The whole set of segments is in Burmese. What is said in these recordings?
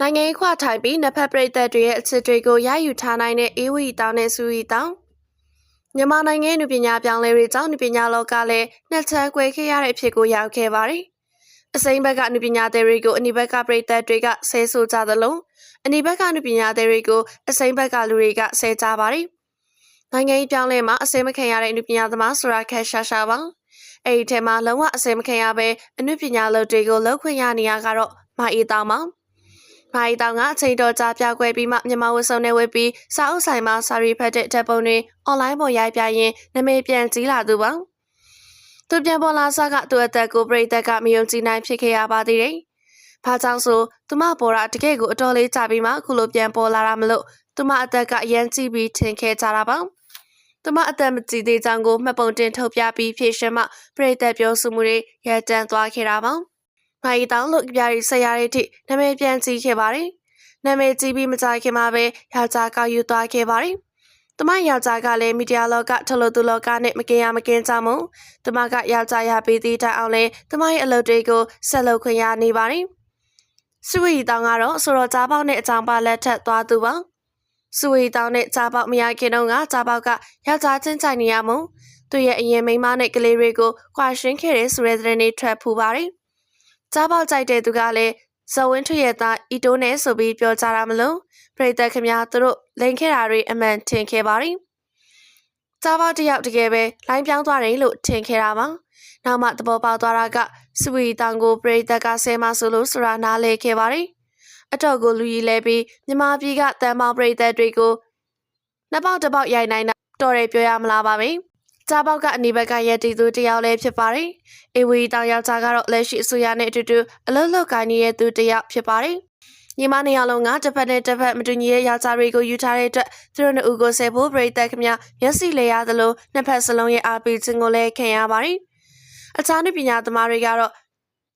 နိုင်ငံရေးခွာထိုင်ပြီးနှစ်ဖက်ပြည်သက်တွေရဲ့အချစ်တွေကိုရယူထားနိုင်တဲ့အေးဝီတောင်းနဲ့စူရီတောင်းမြန်မာနိုင်ငံရဲ့နုပညာပြောင်းလဲတွေကြောင့်နုပညာလောကလည်းနှစ်ချမ်းကွဲခဲ့ရတဲ့အဖြစ်ကိုရောက်ခဲ့ပါတယ်။အစိမ်းဘက်ကနုပညာသည်တွေကိုအနိဘက်ကပြည်သက်တွေကဆဲဆိုကြသလိုအနိဘက်ကနုပညာသည်တွေကိုအစိမ်းဘက်ကလူတွေကဆဲကြပါတယ်။နိုင်ငံရေးပြောင်းလဲမှာအစိမ်းမခံရတဲ့နုပညာသမားဆိုတာခက်ရှာရှာပါ။အဲ့ဒီထဲမှာလုံးဝအစိမ်းမခံရဘဲအနုပညာလုပ်တွေကိုလောက်ခွင့်ရနေရကတော့မအေးတောင်းပါ။ မာရီတောင်ကအချိန်တော်ကြာပြကွဲပြီးမှမြန်မာဝတ်စုံနဲ့ဝတ်ပြီးစာအုပ်ဆိုင်မှာစာရီဖတ်တဲ့ဓာတ်ပုံတွေအွန်လိုင်းပေါ်ရိုက်ပြရင်နာမည်ပြန်ကြီးလာသူပါသူပြန်ပေါ်လာစားကသူ့အသက်ကိုပြိတက်ကမယုံကြည်နိုင်ဖြစ်ခဲ့ရပါသေးတယ်။ဘာကြောင့်ဆိုသူမပေါ်တာတကယ်ကိုအတော်လေးကြာပြီးမှအခုလိုပြန်ပေါ်လာတာမလို့သူမအသက်ကအရန်ကြည့်ပြီးထင်ခဲ့ကြတာပါ။သူမအသက်မကြည်သေးကြောင်းကိုမှတ်ပုံတင်ထုတ်ပြပြီးဖြည့်ရှင်မှပြိသက်ပြောဆိုမှုတွေရတန်းသွားခဲ့တာပါ။ မာရီတောင်လို့ပြရီဆက်ရတဲ့အထိနာမည်ပြန်ကြည့်ခဲ့ပါတယ်။နာမည်ကြည့်ပြီးမကြခင်မှာပဲယောက်ျားကောက်ယူသွားခဲ့ပါတယ်။တမယောက်ျားကလည်းမီဒီယာလောကထလို့သူလောကနဲ့မကင်ရမကင်ကြမှုတမကယောက်ျားရပေးသေးတဲ့အောင်လဲတမရဲ့အလုပ်တွေကိုဆက်လုပ်ခွင့်ရနေပါတယ်။စွေတောင်ကတော့ဆိုတော့ကြားပေါက်နဲ့အကြောင်းပါလက်ထက်သွားသူပါ။စွေတောင်နဲ့ကြားပေါက်မရခင်တော့ကကြားပေါက်ကယောက်ျားချင်းချိုင်နေရမှုသူရဲ့အရင်မိန်းမနဲ့ကလေးတွေကိုခွာရှင်းခဲ့တဲ့ဆိုတဲ့သတင်းတွေထွက်ဖူးပါတယ်။ ကြားပေါက်ကြိုက်တဲ့သူကလည်းဇဝင်းထွရဲ့သားအီတိုးနဲ့ဆိုပြီးပြောကြတာမလို့ပြိသက်ခင်များသူတို့လိန်ခဲ့တာတွေအမှန်ထင်ခဲ့ပါရီကြားပေါက်တယောက်တကယ်ပဲလိုင်းပြောင်းသွားတယ်လို့ထင်ခဲ့တာပါနောက်မှသဘောပေါက်သွားတာကစဝီတောင်ကိုပြိသက်ကဆဲမဆိုလို့ဆိုတာနားလေခဲ့ပါရီအတော့ကိုလူကြီးလဲပြီးမြမပြည်ကတန်ပေါင်းပြိသက်တွေကိုနှစ်ပေါက်တစ်ပေါက်ရိုက်နိုင်တာတော်တယ်ပြောရမလားပါပဲ ကြားပေါက်ကအနီဘက်ကရက်တီသူတယောက်လည်းဖြစ်ပါတယ်။အေဝီတောင်ယောက်ျားကတော့လက်ရှိအစိုးရနဲ့အတူတူအလုတ်လောက်ကိုင်းနေတဲ့သူတယောက်ဖြစ်ပါတယ်။ညီမနေရာလုံးကတစ်ဖက်နဲ့တစ်ဖက်မတူညီတဲ့ယောက်ျားတွေကိုယူထားတဲ့အတွက်သူတို့နှစ်ဦးကိုဆယ်ဖို့ပြည်သက်ခင်များမျက်စိလဲရသလိုနှစ်ဖက်စလုံးရဲ့အားပေးခြင်းကိုလည်းခံရပါတယ်။အခြားနည်းပညာသမားတွေကတော့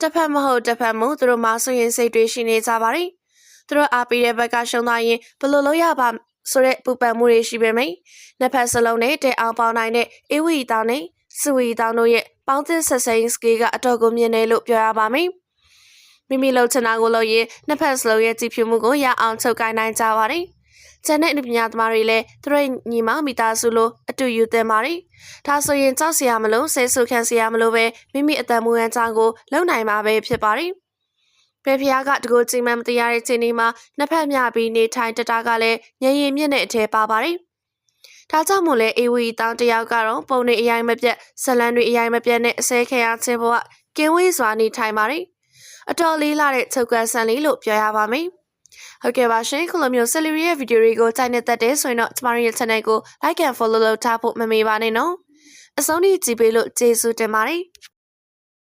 တစ်ဖက်မဟုတ်တစ်ဖက်မို့သူတို့မှဆိုရင်စိတ်တွေရှိနေကြပါတယ်။သူတို့အားပေးတဲ့ဘက်ကရှုံးသွားရင်ဘယ်လိုလုပ်ရပါ ဆိုတဲ့ပူပန်မှုတွေရှိပေမယ့်နှစ်ဖက်စလုံးနဲ့တဲအောင်ပေါင်းနိုင်တဲ့အေဝီတောင်နဲ့စဝီတောင်တို့ရဲ့ပေါင်းသစ်ဆက်စိန်စကေးကအတော်ကိုမြင်တယ်လို့ပြောရပါမယ်။မိမိလှုပ်ချင်တာကိုလုပ်ရင်နှစ်ဖက်စလုံးရဲ့ကြည်ဖြူမှုကိုရအောင်ချုပ်ကိုင်းနိုင်ကြပါတယ်။ကျန်တဲ့ပညာသမားတွေလည်းသူတို့ညီမမိသားစုလိုအတူယူသင်ပါတယ်။ဒါဆိုရင်ကြောက်စရာမလိုဆဲဆူခံစရာမလိုပဲမိမိအတန်မူဟန်ကြောင့်ကိုလုံနိုင်မှာပဲဖြစ်ပါတယ်။ ဖေဖျားကတကူကြိမ်မှမတရားတဲ့ချိန်ဒီမှာနှစ်ဖက်မျှပြီးနေထိုင်တတာကလည်းညင်ရင်မြင့်တဲ့အထဲပါပါတယ်။ဒါကြောင့်မို့လဲအေဝီတောင်တယောက်ကတော့ပုံနေအရင်မပြတ်ဇလန်တွေအရင်မပြတ်နဲ့အစဲခဲရခြင်းဘဝကင်းဝေးစွာနေထိုင်ပါတယ်။အတော်လေးလာတဲ့ချုပ်ကန်ဆန်လေးလို့ပြောရပါမယ်။ဟုတ်ကဲ့ပါရှင်ခုလိုမျိုး celery ရဲ့ဗီဒီယိုတွေကိုကြိုက်နေတတ်တယ်ဆိုရင်တော့ကျမတို့ရဲ့ channel ကို like and follow လုပ်ထားဖို့မမေ့ပါနဲ့နော်။အဆုံးထိကြည့်ပေးလို့ကျေးဇူးတင်ပါတယ်။